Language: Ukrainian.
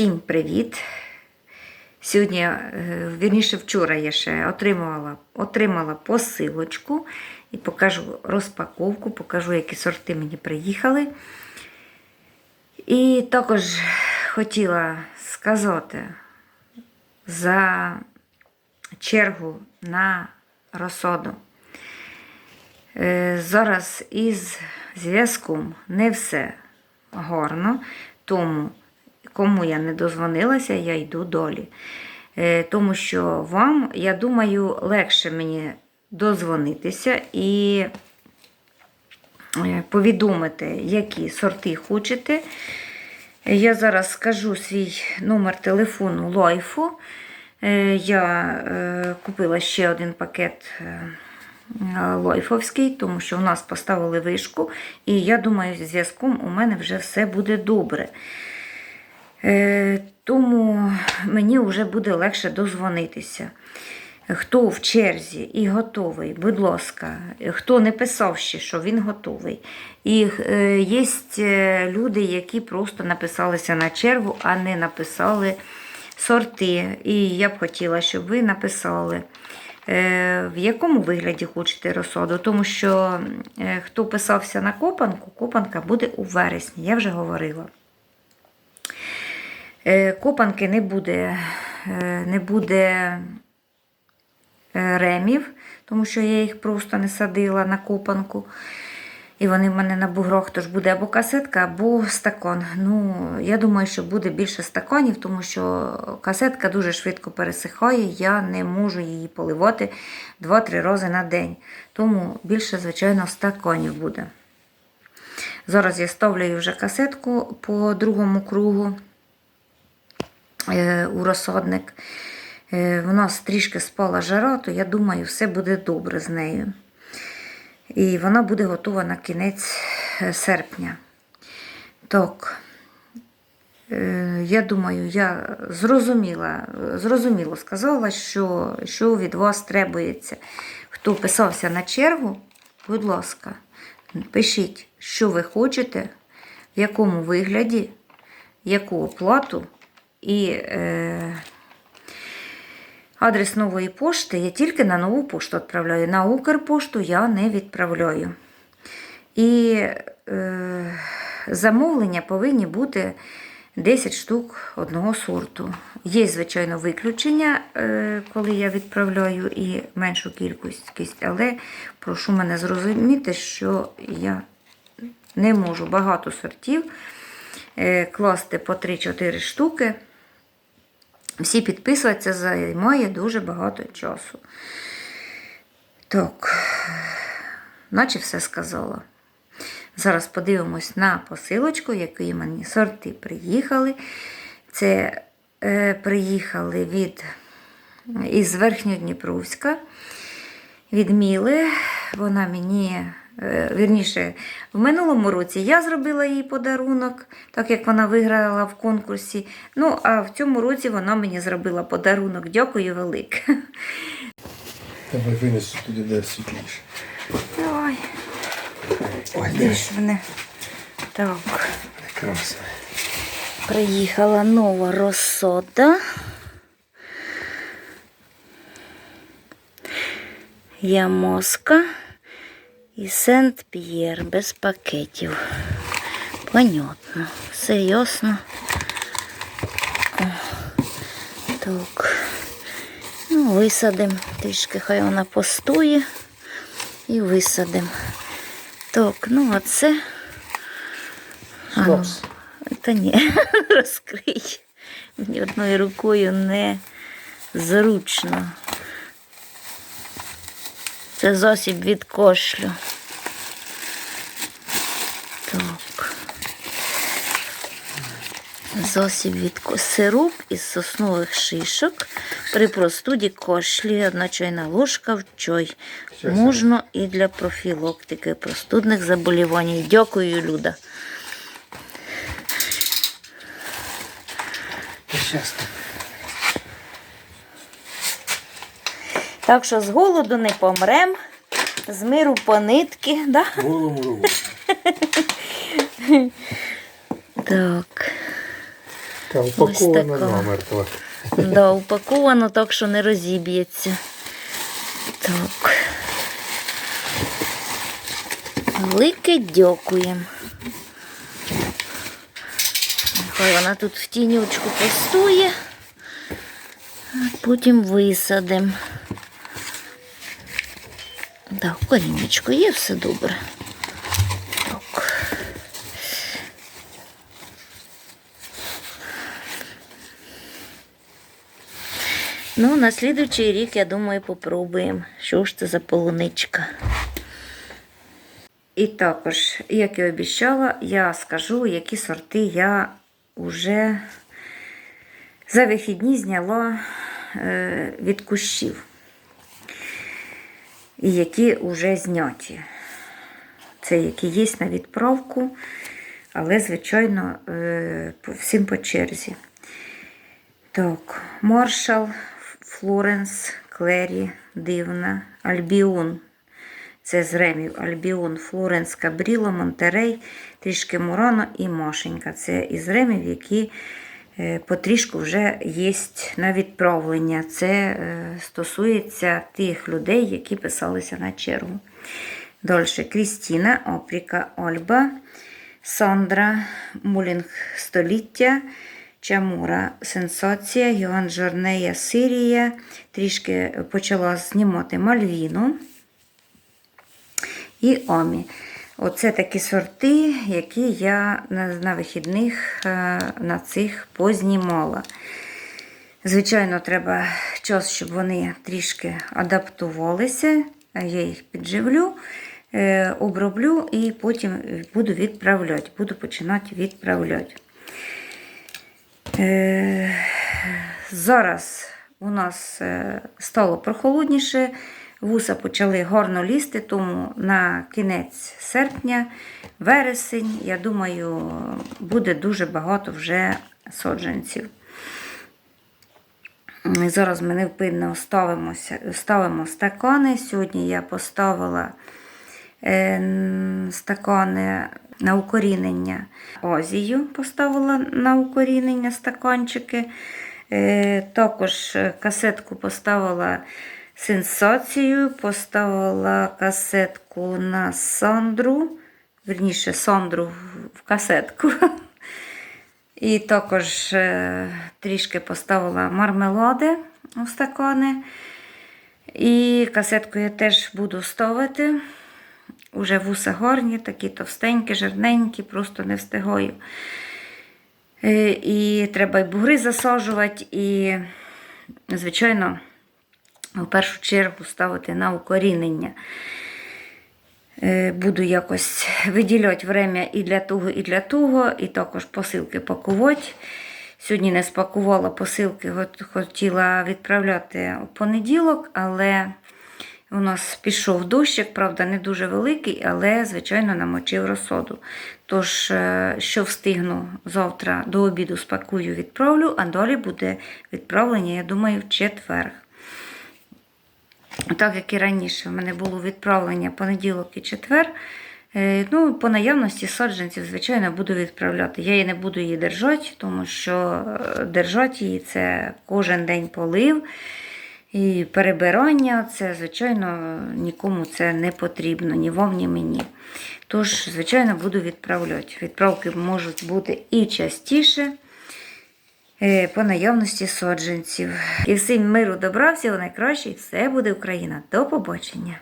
Всім привіт! Сьогодні, е, вірніше, вчора я ще отримала, отримала посилочку і покажу розпаковку, покажу, які сорти мені приїхали. І також хотіла сказати за чергу на розсоду. Е, Зараз із зв'язком не все гарно, тому кому я не дозвонилася, я йду долі. Е, Тому що вам, я думаю, легше мені дозвонитися і е, повідомити, які сорти хочете. Я зараз скажу свій номер телефону лайфу. Е, Я купила ще один пакет лойфовський, тому що у нас поставили вишку, і я думаю, зі зв'язком у мене вже все буде добре. Е, Тому мені вже буде легше дозвонитися. Хто в черзі і готовий, будь ласка, хто не писав ще, що він готовий. І е, є люди, які просто написалися на чергу, а не написали сорти. І я б хотіла, щоб ви написали, е, в якому вигляді хочете розсаду. Тому що е, хто писався на копанку, копанка буде у вересні, я вже говорила. Е, Копанки не буде, е, не буде е, ремів, тому що я їх просто не садила на копанку. І вони в мене на буграх, тож буде або касетка, або стакан. Ну, я думаю, що буде більше стаканів, тому що касетка дуже швидко пересихає, я не можу її поливати 2-3 рази на день. Тому більше, звичайно, стаканів буде. Зараз я ставлю вже касетку по другому кругу у розсадник. Е, В нас трішки спала жара, то я думаю, все буде добре з нею. І вона буде готова на кінець е, серпня. Так, е, я думаю, я зрозуміла, зрозуміло сказала, що, що від вас требується. Хто писався на чергу, будь ласка, пишіть, що ви хочете, в якому вигляді, яку оплату і. Е, Адрес нової пошти я тільки на нову пошту відправляю. На Укрпошту я не відправляю. І е, замовлення повинні бути 10 штук одного сорту. Є, звичайно, виключення, е, коли я відправляю і меншу кількість, але прошу мене зрозуміти, що я не можу багато сортів е, класти по 3-4 штуки. Всі підписуватися займає дуже багато часу. Так, наче все сказала. Зараз подивимось на посилочку, які мені сорти приїхали. Це е, приїхали від із Верхньодніпровська, від Міли. Вона мені, вірніше, в минулому році я зробила їй подарунок, так як вона виграла в конкурсі. Ну, а в цьому році вона мені зробила подарунок. Дякую велике. Давай винесу туди, де світліше. Ой, Ой, де ж вони? Так. Прекрасно. Приїхала нова розсода. Ямоска і Сент-П'єр без пакетів. Понятно, все ясно. О, так. Ну, висадимо трішки, хай вона постоє і висадимо. Так, ну а це. А, Слопс. та ні, розкрий. Мені одною рукою не зручно. Це засіб від кошлю. Так. Засіб від сироп із соснових шишок при простуді кошлі одна чайна ложка в чай. Можна і для профілактики простудних заболівань. Дякую, Люда. Щас. Так що з голоду не помрем, з миру по нитки. Да? Голому руку. Так. Така упакована така. намертво. Да, упаковано так, що не розіб'ється. Так. Велике дякуємо. Нехай вона тут в тінючку постоє, а потім висадимо. Так, корінечко є, все добре. Так. Ну, на слідуючий рік, я думаю, попробуємо, що ж це за полуничка. І також, як і обіцяла, я скажу, які сорти я вже за вихідні зняла е, від кущів. І які вже зняті. Це які є на відправку, але, звичайно, е, всім по черзі. Так, Маршал, Флоренс, Клері, Дивна, Альбіон. Це з ремів Альбіон, Флоренс, Кабріло, Монтерей, трішки Мурано і Машенька. Це із ремів, які потрішку вже є на відправлення. Це е, стосується тих людей, які писалися на чергу. Далі Крістіна, Опріка, Ольба, Сандра, Мулінг століття, Чамура, Сенсація, Йоанн Жорнея, Сирія. Трішки почала знімати Мальвіну і Омі. Оце такі сорти, які я на, вихідних е, на цих познімала. Звичайно, треба час, щоб вони трішки адаптувалися. Я їх підживлю, е, оброблю і потім буду відправляти. Буду починати відправляти. Е, Зараз у нас стало прохолодніше, вуса почали гарно лізти, тому на кінець серпня, вересень, я думаю, буде дуже багато вже саджанців. І Зараз ми невпинно ставимо стакани. Сьогодні я поставила е, стакани на укорінення. Азію поставила на укорінення стаканчики. Е, Також касетку поставила сенсацію, поставила касетку на Сандру, верніше, Сандру в- касетку. І також е, трішки поставила мармелади у стакани. І касетку я теж буду ставити. Уже вуса гарні, такі товстенькі, жирненькі, просто не встигаю. Е, І треба і бугри засаджувати, і, звичайно, в першу чергу ставити на укорінення. Е, Буду якось виділяти время і для того, і для того, і також посилки пакувати. Сьогодні не спакувала посилки, хотіла відправляти у понеділок, але у нас пішов дощик, правда, не дуже великий, але, звичайно, намочив розсоду. Тож, е, що встигну завтра до обіду спакую, відправлю, а далі буде відправлення, я думаю, в четверг. Так як і раніше, в мене було відправлення понеділок і четвер. Е, Ну, по наявності саджанців, звичайно, буду відправляти. Я її не буду її держати, тому що е, держати її це кожен день полив і перебирання. Це, звичайно, нікому це не потрібно, ні вам, ні мені. Тож, звичайно, буду відправляти. Відправки можуть бути і частіше по наявності саджанців. І всім миру добра, всього найкраще, і все буде Україна. До побачення!